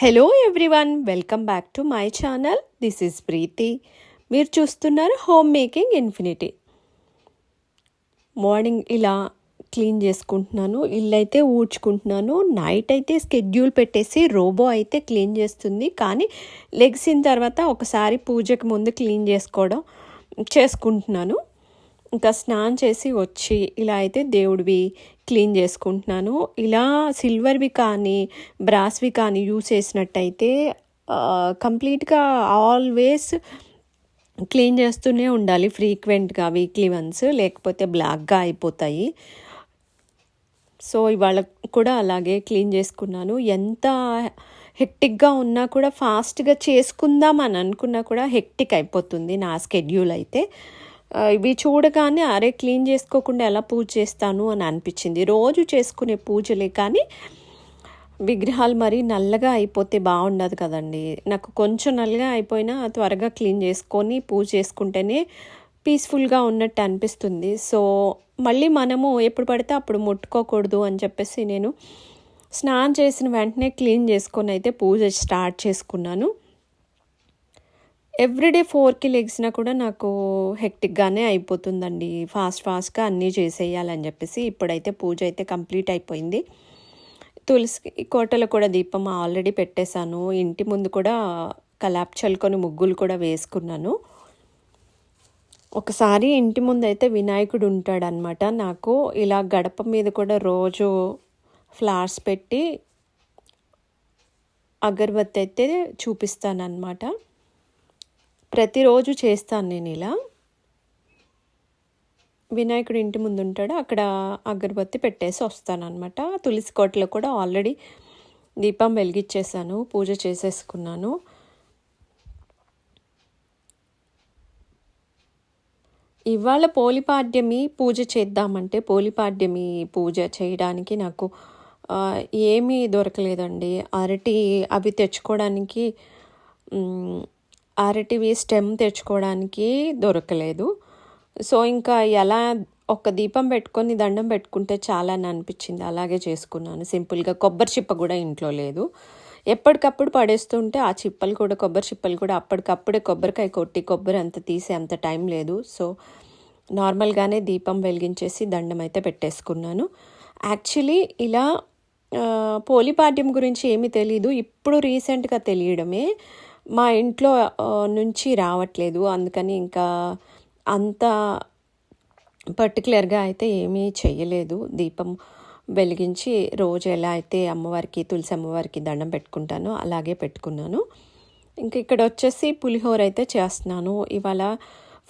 Hello everyone welcome back to my channel this is Preethi మీరు చూస్తున్నారు home making infinity morning ఇలా clean చేసుకుంటున్నాను ఇల్లు అయితే ఊడ్చుకుంటున్నాను నైట్ అయితే స్కెడ్యూల్ పెట్టేసి రోబో అయితే క్లీన్ చేస్తుంది. కానీ లెగ్సిన తర్వాత ఒకసారి పూజకి ముందు క్లీన్ చేసుకోవడం చేసుకుంటున్నాను. ఇంకా స్నానం చేసి వచ్చి ఇలా అయితే దేవుడివి క్లీన్ చేసుకుంటున్నాను. ఇలా సిల్వర్వి కానీ బ్రాస్వి కానీ యూస్ చేసినట్టయితే కంప్లీట్గా ఆల్వేస్ క్లీన్ చేస్తూనే ఉండాలి. ఫ్రీక్వెంట్గా వీక్లీ వన్స్ లేకపోతే బ్లాక్గా అయిపోతాయి. సో ఇవాళ కూడా అలాగే క్లీన్ చేసుకున్నాను. ఎంత హెక్టిక్గా ఉన్నా కూడా ఫాస్ట్గా చేసుకుందాం అని అనుకున్నా కూడా హెక్టిక్ అయిపోతుంది నా స్కెడ్యూల్ అయితే. ఇవి చూడగానే అరే క్లీన్ చేసుకోకుండా ఎలా పూజ చేస్తాను? అని అనిపించింది. రోజు చేసుకునే పూజలే కానీ విగ్రహాలు మరీ నల్లగా అయిపోతే బాగుండదు కదండి. నాకు కొంచెం నల్లగా అయిపోయినా త్వరగా క్లీన్ చేసుకొని పూజ చేసుకుంటేనే పీస్ఫుల్గా ఉన్నట్టు అనిపిస్తుంది. సో మళ్ళీ మనము ఎప్పుడు పడితే అప్పుడు ముట్టుకోకూడదు అని చెప్పేసి నేను స్నానం చేసిన వెంటనే క్లీన్ చేసుకొని అయితే పూజ స్టార్ట్ చేసుకున్నాను. ఎవ్రీడే ఫోర్కి లెగ్సినా కూడా నాకు హెక్టిక్గానే అయిపోతుందండి. ఫాస్ట్ ఫాస్ట్గా అన్నీ చేసేయాలని చెప్పేసి ఇప్పుడైతే పూజ అయితే కంప్లీట్ అయిపోయింది. తులసి కోటలో కూడా దీపం ఆల్రెడీ పెట్టేశాను. ఇంటి ముందు కూడా కలాప్ చల్లుకొని ముగ్గులు కూడా వేసుకున్నాను. ఒకసారి ఇంటి ముందు అయితే వినాయకుడు ఉంటాడనమాట నాకు ఇలా గడప మీద కూడా రోజు ఫ్లవర్స్ పెట్టి అగరబత్తి అయితే చూపిస్తానన్నమాట. ప్రతిరోజు చేస్తాను నేను ఇలా. వినాయకుడు ఇంటి ముందు ఉంటాడు అక్కడ అగరబత్తి పెట్టేసి వస్తానమాట తులసి కోటలో కూడా ఆల్రెడీ దీపం వెలిగించేసాను పూజ చేసేసుకున్నాను. ఇవాళ పోలిపాడ్యమి పూజ చేద్దామంటే పోలిపాడ్యమి పూజ చేయడానికి నాకు ఏమీ దొరకలేదండి. అరటి అవి తెచ్చుకోవడానికి అరటివి స్టెమ్ తెచ్చుకోవడానికి దొరకలేదు. సో ఇంకా ఎలా ఒక దీపం పెట్టుకొని దండం పెట్టుకుంటే చాలా అని అనిపించింది. అలాగే చేసుకున్నాను. సింపుల్గా కొబ్బరి చిప్ప కూడా ఇంట్లో లేదు. ఎప్పటికప్పుడు పడేస్తుంటే ఆ చిప్పలు కూడా కొబ్బరి చిప్పలు కూడా అప్పటికప్పుడే కొబ్బరికాయ కొట్టి కొబ్బరి అంత తీసే అంత టైం లేదు. సో నార్మల్గానే దీపం వెలిగించేసి దండం అయితే పెట్టేసుకున్నాను. యాక్చువల్లీ ఇలా పోలిపాడ్యం గురించి ఏమీ తెలీదు. ఇప్పుడు రీసెంట్గా తెలియడమే. మా ఇంట్లో నుంచి రావట్లేదు. అందుకని ఇంకా అంత పర్టికులర్గా అయితే ఏమీ చెయ్యలేదు. దీపం వెలిగించి రోజు ఎలా అయితే అమ్మవారికి తులసి అమ్మవారికి దండం పెట్టుకుంటానో అలాగే పెట్టుకున్నాను. ఇంకా ఇక్కడ వచ్చేసి పులిహోర అయితే చేస్తున్నాను. ఇవాళ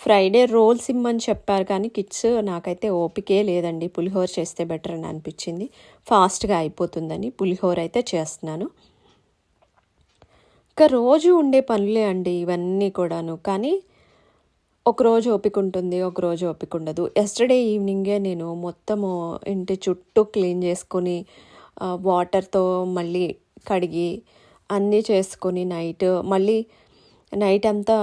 ఫ్రైడే రోల్స్ ఇమ్మని చెప్పారు కానీ కిడ్స్ నాకైతే ఓపికే లేదండి. పులిహోర చేస్తే బెటర్ అని అనిపించింది. ఫాస్ట్గా అయిపోతుందని పులిహోర అయితే చేస్తున్నాను. ఇంకా రోజు ఉండే పనులే అండి ఇవన్నీ కూడాను. కానీ ఒకరోజు ఓపిక ఉంటుంది ఒకరోజు ఓపిక ఉండదు ఎస్టర్డే ఈవినింగే నేను మొత్తము ఇంటి చుట్టూ క్లీన్ చేసుకొని వాటర్తో మళ్ళీ కడిగి అన్నీ చేసుకొని నైట్ మళ్ళీ నైట్ అంతా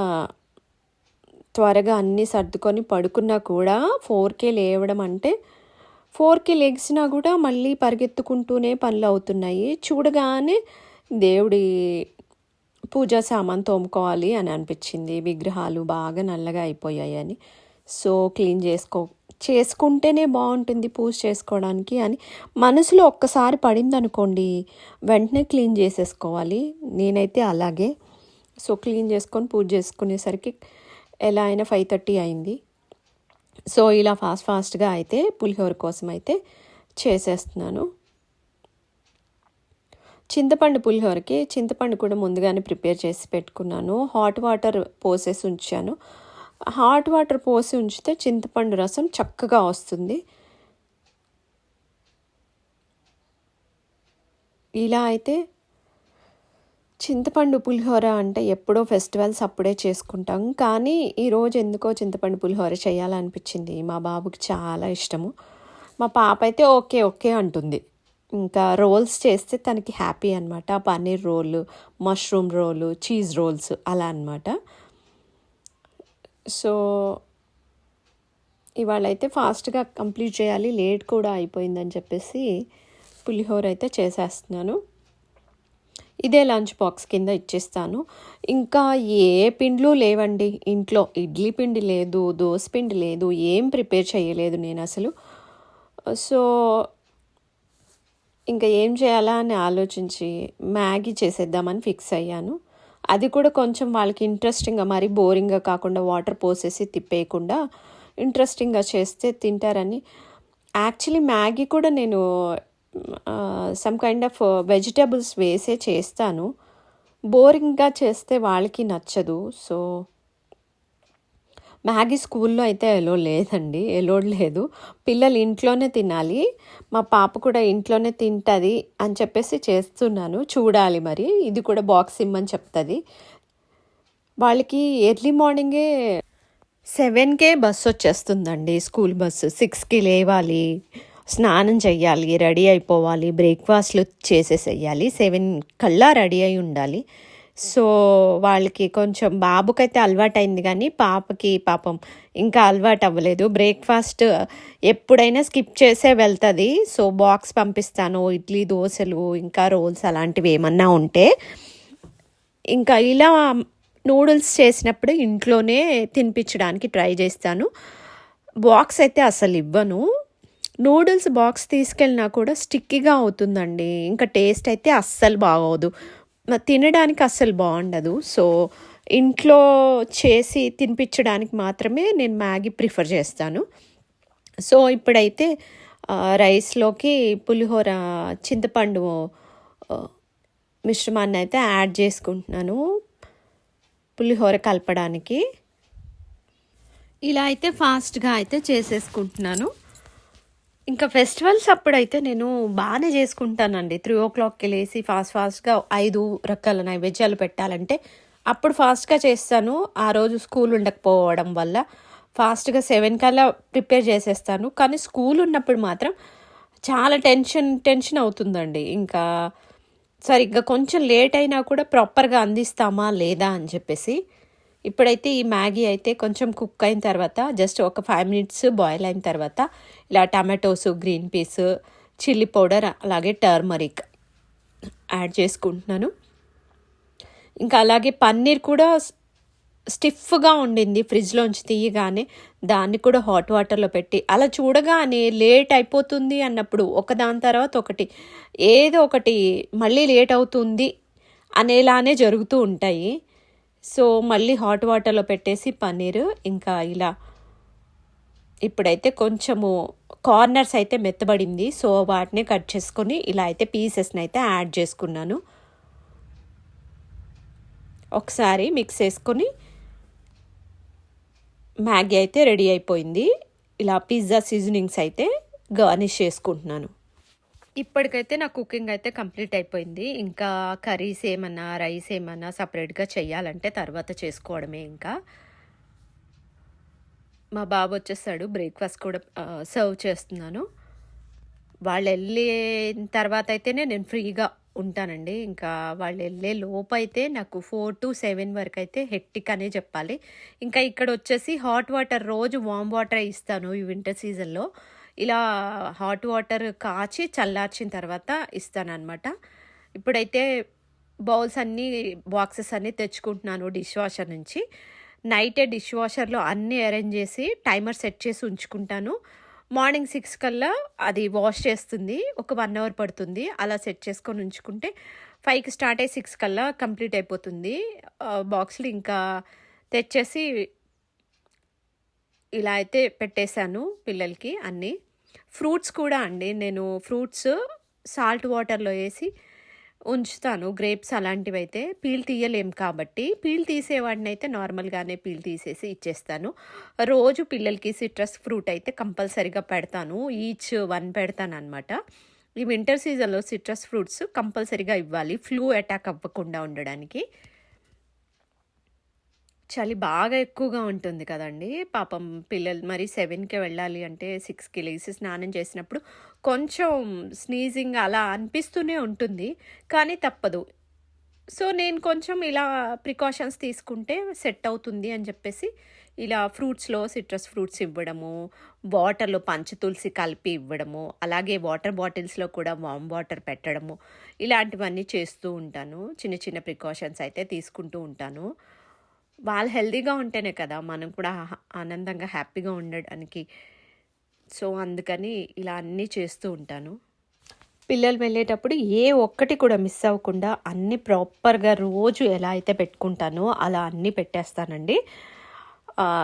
త్వరగా అన్నీ సర్దుకొని పడుకున్నా కూడా ఫోర్కే లేవడం అంటే ఫోర్కి లెగ్సినా కూడా మళ్ళీ పరిగెత్తుకుంటూనే పనులు అవుతున్నాయి. చూడగానే దేవుడి పూజా సామాన్ తోముకోవాలి అని అనిపించింది. విగ్రహాలు బాగా నల్లగా అయిపోయాయి అని. సో క్లీన్ చేసుకో చేసుకుంటేనే బాగుంటుంది పూజ చేసుకోవడానికి అని. మనసులో ఒక్కసారి పడింది అనుకోండి వెంటనే క్లీన్ చేసేసుకోవాలి. నేనైతే అలాగే. సో క్లీన్ చేసుకొని పూజ చేసుకునేసరికి ఎలా అయినా ఫైవ్ థర్టీ అయింది. సో ఇలా ఫాస్ట్ ఫాస్ట్గా అయితే పులిహోర కోసం అయితే చేసేస్తున్నాను. చింతపండు పులిహోరకి చింతపండు కూడా ముందుగానే ప్రిపేర్ చేసి పెట్టుకున్నాను. హాట్ వాటర్ పోసేసి ఉంచాను. హాట్ వాటర్ పోసి ఉంచితే చింతపండు రసం చక్కగా వస్తుంది. ఇలా అయితే చింతపండు పులిహోర అంటే ఎప్పుడో ఫెస్టివల్స్ అప్పుడే చేసుకుంటాం. కానీ ఈరోజు ఎందుకో చింతపండు పులిహోర చేయాలనిపించింది. మా బాబుకి చాలా ఇష్టము. మా పాప అయితే ఓకే ఓకే అంటుంది. ఇంకా రోల్స్ చేస్తే తనకి హ్యాపీ అనమాట paneer roll mushroom roll cheese rolls అలా అనమాట సో ఇవాళ అయితే ఫాస్ట్గా కంప్లీట్ చేయాలి. లేట్ కూడా అయిపోయిందని చెప్పేసి పులిహోర అయితే చేసేస్తున్నాను. ఇదే లంచ్ బాక్స్ కింద ఇచ్చేస్తాను. ఇంకా ఏ పిండ్లు లేవండి. ఇంట్లో ఇడ్లీ పిండి లేదు దోశ పిండి లేదు ఏం ప్రిపేర్ చేయలేదు నేను అసలు. సో ఇంకా ఏం చేయాలా అని ఆలోచించి మ్యాగీ చేసేద్దామని ఫిక్స్ అయ్యాను. అది కూడా కొంచెం వాళ్ళకి ఇంట్రెస్టింగ్గా మరి బోరింగ్గా కాకుండా వాటర్ పోసేసి తిప్పేయకుండా ఇంట్రెస్టింగ్గా చేస్తే తింటారని. యాక్చువల్లీ మ్యాగీ కూడా నేను సమ్ కైండ్ ఆఫ్ వెజిటేబుల్స్ వేసే చేస్తాను. బోరింగ్గా చేస్తే వాళ్ళకి నచ్చదు. సో మ్యాగీ స్కూల్లో అయితే ఎలో లేదండి ఎలోడ్ లేదు. పిల్లలు ఇంట్లోనే తినాలి మా పాప కూడా ఇంట్లోనే తింటుంది అని చెప్పేసి చేస్తున్నాను. చూడాలి మరి ఇది కూడా బాక్స్ ఇమ్మని చెప్తుంది. వాళ్ళకి ఎర్లీ మార్నింగే సెవెన్కే బస్సు వచ్చేస్తుందండి స్కూల్ బస్సు సిక్స్కి లేవాలి స్నానం చేయాలి రెడీ అయిపోవాలి బ్రేక్ఫాస్ట్లు చేసేసేయాలి సెవెన్ కల్లా రెడీ అయి ఉండాలి. సో వాళ్ళకి కొంచెం బాబుకైతే అలవాటైంది కానీ పాపకి పాపం ఇంకా అలవాటు అవ్వలేదు బ్రేక్ఫాస్ట్ ఎప్పుడైనా స్కిప్ చేసే వెళ్తుంది. సో బాక్స్ పంపిస్తాను ఇడ్లీ దోశలు ఇంకా రోల్స్ అలాంటివి ఏమన్నా ఉంటే. ఇంకా ఇలా నూడిల్స్ చేసినప్పుడు ఇంట్లోనే తినిపించడానికి ట్రై చేస్తాను. బాక్స్ అయితే అసలు ఇవ్వను. నూడిల్స్ బాక్స్ తీసుకెళ్ళినా కూడా స్టిక్కీగా అవుతుందండి. ఇంకా టేస్ట్ అయితే అస్సలు బాగోదు. తినడానికి అస్సలు బాగుండదు. సో ఇంట్లో చేసి తినిపించడానికి మాత్రమే నేను మ్యాగీ ప్రిఫర్ చేస్తాను. సో ఇప్పుడైతే రైస్లోకి పులిహోర చింతపండు మిశ్రమాన్ని అయితే యాడ్ చేసుకుంటున్నాను. పులిహోర కలపడానికి. ఇలా అయితే ఫాస్ట్గా అయితే చేసేసుకుంటున్నాను. ఇంకా ఫెస్టివల్స్ అప్పుడైతే నేను బాగానే చేసుకుంటానండి. త్రీ ఓ క్లాక్కి లేసి ఫాస్ట్ ఫాస్ట్గా ఐదు రకాల నైవేద్యాలు పెట్టాలంటే అప్పుడు ఫాస్ట్గా చేస్తాను. ఆ రోజు స్కూల్ ఉండకపోవడం వల్ల ఫాస్ట్గా సెవెన్ కల్లా ప్రిపేర్ చేసేస్తాను. కానీ స్కూల్ ఉన్నప్పుడు మాత్రం చాలా టెన్షన్ టెన్షన్ అవుతుందండి. ఇంకా సరిగ్గా కొంచెం లేట్ అయినా కూడా ప్రాపర్గా అందిస్తామా లేదా అని చెప్పేసి ఇప్పుడైతే ఈ మ్యాగీ అయితే కొంచెం కుక్ అయిన తర్వాత జస్ట్ ఒక ఫైవ్ మినిట్స్ బాయిల్ అయిన తర్వాత ఇలా tomatoes green peas chilli powder అలాగే టర్మరిక్ యాడ్ చేసుకుంటున్నాను. ఇంకా అలాగే పన్నీర్ కూడా స్టిఫ్గా ఉండింది ఫ్రిడ్జ్లోంచి తీయగానే దాన్ని కూడా హాట్ వాటర్లో పెట్టి అలా చూడగానే లేట్ అయిపోతుంది అన్నప్పుడు ఒకదాని తర్వాత ఒకటి ఏదో ఒకటి మళ్ళీ లేట్ అవుతుంది అనేలానే జరుగుతూ ఉంటాయి. సో మళ్ళీ హాట్ వాటర్లో పెట్టేసి పన్నీర్ ఇంకా ఇలా ఇప్పుడైతే కొంచెము కార్నర్స్ అయితే మెత్తబడింది. సో వాటిని కట్ చేసుకొని ఇలా అయితే పీసెస్ని అయితే యాడ్ చేసుకున్నాను. ఒకసారి మిక్స్ చేసుకొని మ్యాగీ అయితే రెడీ అయిపోయింది. ఇలా పిజ్జా సీజనింగ్స్ అయితే గార్నిష్ చేసుకుంటున్నాను. ఇప్పటికైతే నా కుకింగ్ అయితే కంప్లీట్ అయిపోయింది. ఇంకా కర్రీస్ ఏమన్నా రైస్ ఏమన్నా సపరేట్గా చేయాలంటే తర్వాత చేసుకోవడమే ఇంకా. మా బాబు వచ్చేస్తాడు బ్రేక్ఫాస్ట్ కూడా సర్వ్ చేస్తున్నాను. వాళ్ళు వెళ్ళిన తర్వాత అయితేనే నేను ఫ్రీగా ఉంటానండి. ఇంకా వాళ్ళు వెళ్ళే లోపైతే అయితే నాకు ఫోర్ టు సెవెన్ వరకు అయితే హెక్టిక్ అనే చెప్పాలి. ఇంకా ఇక్కడ వచ్చేసి హాట్ వాటర్ రోజు వామ్ వాటర్ ఇస్తాను ఈ వింటర్ సీజన్లో. ఇలా హాట్ వాటర్ కాచి చల్లార్చిన తర్వాత ఇస్తానన్నమాట. ఇప్పుడైతే బౌల్స్ అన్నీ బాక్సెస్ అన్నీ తెచ్చుకుంటున్నాను డిష్ వాషర్ నుంచి. నైటే డిష్ వాషర్లో అన్నీ అరేంజ్ చేసి టైమర్ సెట్ చేసి ఉంచుకుంటాను. మార్నింగ్ సిక్స్ కల్లా అది వాష్ చేస్తుంది. ఒక వన్ అవర్ పడుతుంది. అలా సెట్ చేసుకొని ఉంచుకుంటే ఫైవ్కి స్టార్ట్ అయ్యి సిక్స్ కల్లా కంప్లీట్ అయిపోతుంది. బాక్స్లు ఇంకా తెచ్చేసి ఇలా అయితే పెట్టేశాను పిల్లలకి అన్నీ. ఫ్రూట్స్ కూడా అండి. నేను ఫ్రూట్స్ సాల్ట్ వాటర్లో వేసి ఉంచుతాను. గ్రేప్స్ అలాంటివి అయితే పీల్ తీయలేం కాబట్టి పీల్ తీసేవాడిని అయితే నార్మల్గానే పీల్ తీసేసి ఇచ్చేస్తాను. రోజు పిల్లలకి సిట్రస్ ఫ్రూట్ అయితే కంపల్సరీగా పెడతాను. ఈచ్ వన్ పెడతాను అనమాట ఈ వింటర్ సీజన్లో సిట్రస్ ఫ్రూట్స్ కంపల్సరీగా ఇవ్వాలి. ఫ్లూ అటాక్ అవ్వకుండా ఉండడానికి. చలి బాగా ఎక్కువగా ఉంటుంది కదండీ! పాపం పిల్లలు మరి సెవెన్కి వెళ్ళాలి అంటే సిక్స్కి లేచి స్నానం చేసినప్పుడు కొంచెం స్నీజింగ్ అలా అనిపిస్తూనే ఉంటుంది. కానీ తప్పదు. సో, నేను కొంచెం ఇలా ప్రికాషన్స్ తీసుకుంటే సెట్ అవుతుంది అని చెప్పేసి ఇలా ఫ్రూట్స్లో సిట్రస్ ఫ్రూట్స్ ఇవ్వడము వాటర్లో పంచ తులసి కలిపి ఇవ్వడము అలాగే వాటర్ బాటిల్స్లో కూడా వామ్ వాటర్ పెట్టడము ఇలాంటివన్నీ చేస్తూ ఉంటాను చిన్న చిన్న ప్రికాషన్స్ అయితే తీసుకుంటూ ఉంటాను వాళ్ళు హెల్దీగా ఉంటేనే కదా మనం కూడా ఆనందంగా హ్యాపీగా ఉండడానికి. సో అందుకని ఇలా అన్నీ చేస్తూ ఉంటాను. పిల్లలు వెళ్ళేటప్పుడు ఏ ఒక్కటి కూడా మిస్ అవ్వకుండా అన్నీ ప్రాపర్గా రోజు ఎలా అయితే పెట్టుకుంటానో అలా అన్నీ పెట్టేస్తానండి.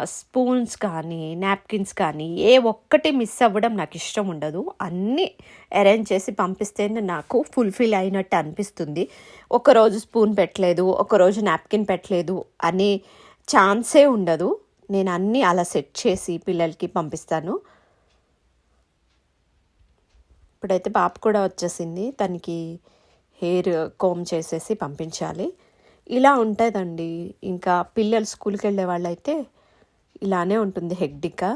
స్పూన్స్ కానీ నాప్కిన్స్ కానీ ఏ ఒక్కటి మిస్ అవ్వడం నాకు ఇష్టం ఉండదు. అన్నీ అరేంజ్ చేసి పంపిస్తేనే నాకు ఫుల్ఫిల్ అయినట్టు అనిపిస్తుంది. ఒకరోజు స్పూన్ పెట్టలేదు ఒకరోజు నాప్కిన్ పెట్టలేదు అనే ఛాన్సే ఉండదు. నేను అన్నీ అలా సెట్ చేసి పిల్లలకి పంపిస్తాను. ఇప్పుడైతే పాప కూడా వచ్చేసింది. తనకి హెయిర్ కోమ్ చేసేసి పంపించాలి. ఇలా ఉంటుందండి. ఇంకా పిల్లలు స్కూల్కి వెళ్ళే వాళ్ళైతే ఇలానే ఉంటుంది హెగ్డిక్గా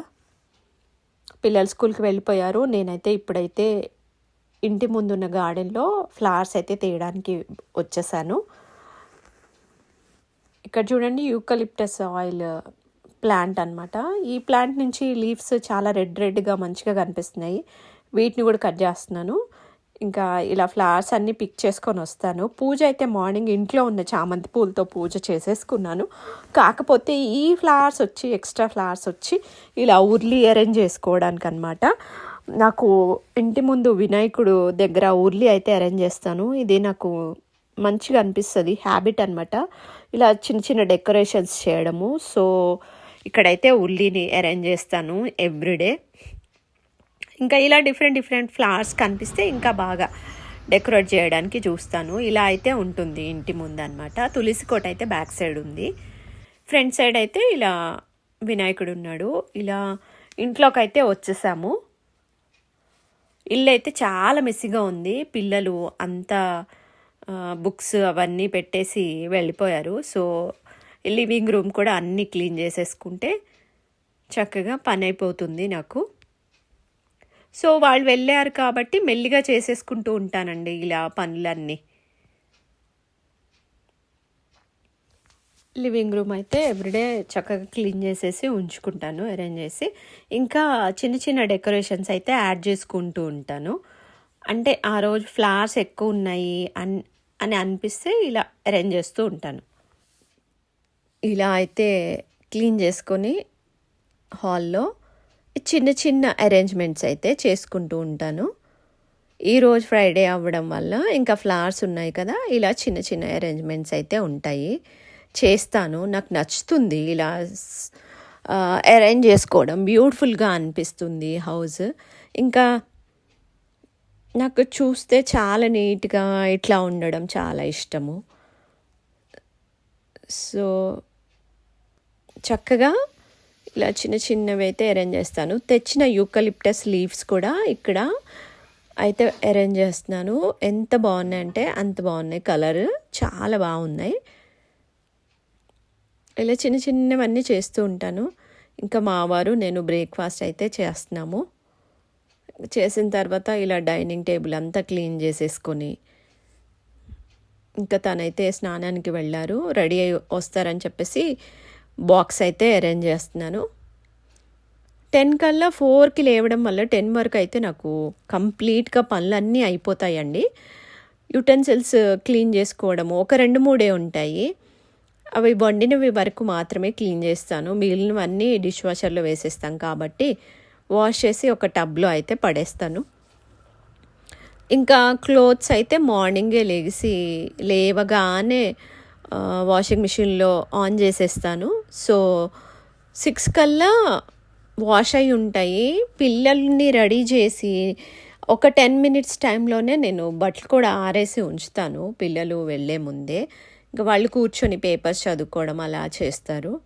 పిల్లలు స్కూల్కి వెళ్ళిపోయారు. నేనైతే ఇప్పుడైతే ఇంటి ముందున్న గార్డెన్లో ఫ్లవర్స్ అయితే తీయడానికి వచ్చేసాను. ఇక్కడ చూడండి యూకలిప్టస్ ఆయిల్ ప్లాంట్ అన్నమాట. ఈ ప్లాంట్ నుంచి లీవ్స్ చాలా రెడ్ రెడ్గా మంచిగా కనిపిస్తున్నాయి. వీటిని కూడా కట్ చేస్తున్నాను. ఇంకా ఇలా ఫ్లవర్స్ అన్నీ పిక్ చేసుకొని వస్తాను. పూజ అయితే మార్నింగ్ ఇంట్లో ఉన్న చామంతి పూలతో పూజ చేసేసుకున్నాను. కాకపోతే ఈ ఫ్లవర్స్ వచ్చి ఎక్స్ట్రా ఫ్లవర్స్ వచ్చి ఇలా ఉర్లీ అరేంజ్ చేసుకోవడానికి అనమాట నాకు ఇంటి ముందు వినాయకుడు దగ్గర ఉర్లీ అయితే అరేంజ్ చేస్తాను. ఇది నాకు మంచిగా అనిపిస్తుంది హ్యాబిట్ అనమాట ఇలా చిన్న చిన్న డెకరేషన్స్ చేయడము. సో ఇక్కడైతే ఉల్లిని అరేంజ్ చేస్తాను ఎవ్రీడే ఇంకా ఇలా డిఫరెంట్ డిఫరెంట్ ఫ్లవర్స్ కనిపిస్తే ఇంకా బాగా డెకరేట్ చేయడానికి చూస్తాను. ఇలా అయితే ఉంటుంది ఇంటి ముందు అనమాట తులసి కోట అయితే బ్యాక్ సైడ్ ఉంది. ఫ్రంట్ సైడ్ అయితే ఇలా వినాయకుడు ఉన్నాడు. ఇలా ఇంట్లోకి అయితే వచ్చేసాము. ఇల్లు అయితే చాలా మెస్సీగా ఉంది. పిల్లలు అంతా బుక్స్ అవన్నీ పెట్టేసి వెళ్ళిపోయారు. సో లివింగ్ రూమ్ కూడా అన్నీ క్లీన్ చేసేసుకుంటే చక్కగా పని అయిపోతుంది నాకు. సో వాళ్ళు వెళ్ళారు కాబట్టి మెల్లిగా చేసేసుకుంటూ ఉంటానండి ఇలా పనులన్నీ. లివింగ్ రూమ్ అయితే ఎవ్రీడే చక్కగా క్లీన్ చేసేసి ఉంచుకుంటాను అరేంజ్ చేసి. ఇంకా చిన్న చిన్న డెకరేషన్స్ అయితే యాడ్ చేసుకుంటూ ఉంటాను. అంటే ఆ రోజు ఫ్లవర్స్ ఎక్కువ ఉన్నాయి అన్ అని అనిపిస్తే ఇలా అరేంజ్ చేస్తూ ఉంటాను. ఇలా అయితే క్లీన్ చేసుకొని హాల్లో చిన్న చిన్న అరేంజ్మెంట్స్ అయితే చేసుకుంటూ ఉంటాను. ఈరోజు ఫ్రైడే అవ్వడం వల్ల ఇంకా ఫ్లవర్స్ ఉన్నాయి కదా ఇలా చిన్న చిన్న అరేంజ్మెంట్స్ అయితే ఉంటాయి. చేస్తాను. నాకు నచ్చుతుంది ఇలా అరేంజ్ చేసుకోవడం. బ్యూటిఫుల్గా అనిపిస్తుంది హౌస్ ఇంకా నాకు చూస్తే చాలా నీట్గా ఇట్లా ఉండడం చాలా ఇష్టము. సో చక్కగా ఇలా చిన్న చిన్నవి అయితే అరేంజ్ చేస్తాను. తెచ్చిన యూకలిప్టస్ లీవ్స్ కూడా ఇక్కడ అయితే అరేంజ్ చేస్తున్నాను. ఎంత బాగున్నాయి అంటే అంత బాగున్నాయి. కలర్ చాలా బాగున్నాయి. ఇలా చిన్న చిన్నవన్నీ చేస్తూ ఉంటాను. ఇంకా మా వారు నేను బ్రేక్ఫాస్ట్ అయితే చేస్తున్నాము. చేసిన తర్వాత ఇలా డైనింగ్ టేబుల్ అంతా క్లీన్ చేసేసుకొని ఇంకా తనైతే స్నానానికి వెళ్ళారు. రెడీ అయి వస్తారని చెప్పేసి బాక్స్ అయితే అరేంజ్ చేస్తున్నాను. టెన్ కల్లా ఫోర్కి లేవడం వల్ల టెన్ వరకు అయితే నాకు కంప్లీట్గా పనులన్నీ అయిపోతాయండి. యుటెన్సిల్స్ క్లీన్ చేసుకోవడము ఒక రెండు మూడే ఉంటాయి. అవి వండినవి వరకు మాత్రమే క్లీన్ చేస్తాను. మిగిలినవన్నీ డిష్ వాషర్లో వేసేస్తాం కాబట్టి వాష్ చేసి ఒక టబ్లో అయితే పడేస్తాను. ఇంకా క్లోత్స్ అయితే మార్నింగే లేచి లేవగానే వాషింగ్ మిషన్లో ఆన్ చేసేస్తాను. సో సిక్స్ కల్లా వాష్ అయి ఉంటాయి. పిల్లల్ని రెడీ చేసి ఒక టెన్ మినిట్స్ టైంలోనే నేను బట్టలు కూడా ఆరేసి ఉంచుతాను పిల్లలు వెళ్ళే ముందే. ఇంకా వాళ్ళు కూర్చొని పేపర్స్ చదువుకోవడం అలా చేస్తారు.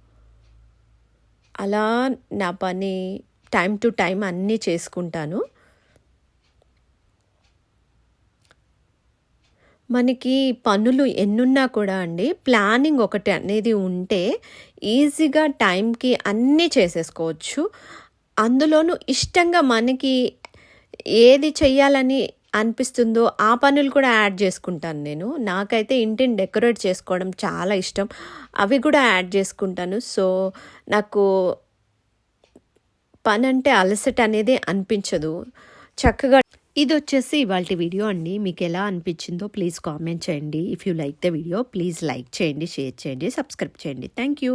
అలా నా పని టైం టు టైం అన్నీ చేసుకుంటాను. మనకి పనులు ఎన్నున్నా కూడా అండి ప్లానింగ్ ఒకటి అనేది ఉంటే ఈజీగా టైంకి అన్నీ చేసేసుకోవచ్చు. అందులోనూ ఇష్టంగా మనకి ఏది చెయ్యాలని అనిపిస్తుందో ఆ పనులు కూడా యాడ్ చేసుకుంటాను నేను. నాకైతే ఇంటిని డెకరేట్ చేసుకోవడం చాలా ఇష్టం. అవి కూడా యాడ్ చేసుకుంటాను. సో నాకు పని అంటే అలసట అనేది అనిపించదు. చక్కగా ఇది వచ్చేసి ఇవాళ వీడియో అండి. మీకు ఎలా అనిపించిందో ప్లీజ్ కామెంట్ చేయండి. If you like the video please like చేయండి షేర్ చేయండి సబ్స్క్రైబ్ చేయండి. Thank you